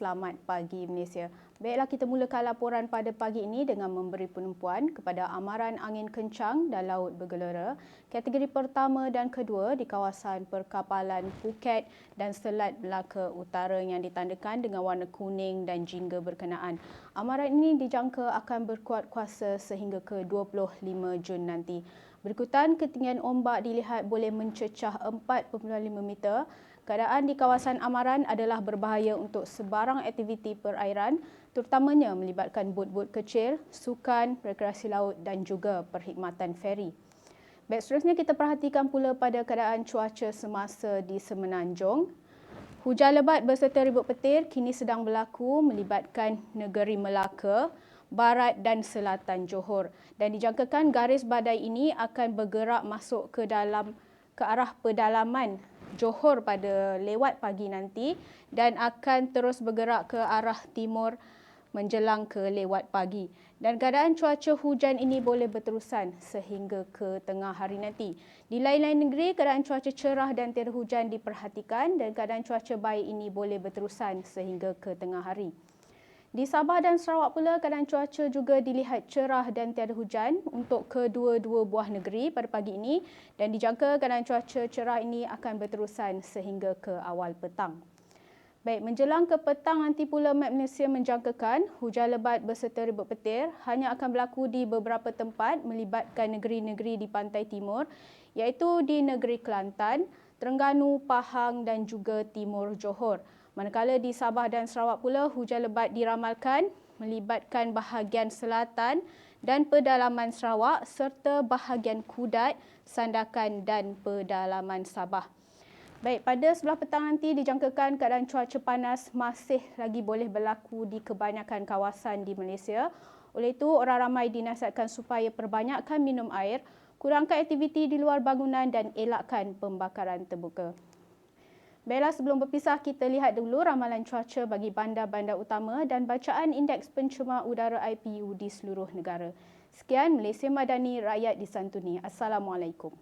selamat pagi Malaysia. Baiklah kita mulakan laporan pada pagi ini dengan memberi penumpuan kepada amaran angin kencang dan laut bergelora kategori pertama dan kedua di kawasan perkapalan Phuket dan Selat Melaka Utara yang ditandakan dengan warna kuning dan jingga berkenaan. Amaran ini dijangka akan berkuat kuasa sehingga ke 25 Jun nanti. Berikutan ketinggian ombak dilihat boleh mencecah 4.5 meter Keadaan di kawasan Amaran adalah berbahaya untuk sebarang aktiviti perairan terutamanya melibatkan bot-bot kecil, sukan, rekreasi laut dan juga perkhidmatan feri. Baik, seterusnya kita perhatikan pula pada keadaan cuaca semasa di Semenanjung. Hujan lebat berserta ribut petir kini sedang berlaku melibatkan negeri Melaka, barat dan selatan Johor dan dijangkakan garis badai ini akan bergerak masuk ke dalam ke arah pedalaman Johor pada lewat pagi nanti dan akan terus bergerak ke arah timur menjelang ke lewat pagi. Dan keadaan cuaca hujan ini boleh berterusan sehingga ke tengah hari nanti. Di lain-lain negeri, keadaan cuaca cerah dan tiada hujan diperhatikan dan keadaan cuaca baik ini boleh berterusan sehingga ke tengah hari. Di Sabah dan Sarawak pula keadaan cuaca juga dilihat cerah dan tiada hujan untuk kedua-dua buah negeri pada pagi ini dan dijangka keadaan cuaca cerah ini akan berterusan sehingga ke awal petang. Baik, menjelang ke petang nanti pula Map Malaysia menjangkakan hujan lebat berserta ribut petir hanya akan berlaku di beberapa tempat melibatkan negeri-negeri di pantai timur iaitu di negeri Kelantan, Terengganu, Pahang dan juga Timur Johor. Manakala di Sabah dan Sarawak pula hujan lebat diramalkan melibatkan bahagian selatan dan pedalaman Sarawak serta bahagian Kudat, Sandakan dan pedalaman Sabah. Baik, pada sebelah petang nanti dijangkakan keadaan cuaca panas masih lagi boleh berlaku di kebanyakan kawasan di Malaysia. Oleh itu, orang ramai dinasihatkan supaya perbanyakkan minum air, kurangkan aktiviti di luar bangunan dan elakkan pembakaran terbuka. Baiklah sebelum berpisah kita lihat dulu ramalan cuaca bagi bandar-bandar utama dan bacaan indeks pencemar udara IPU di seluruh negara. Sekian Malaysia Madani Rakyat Disantuni. Assalamualaikum.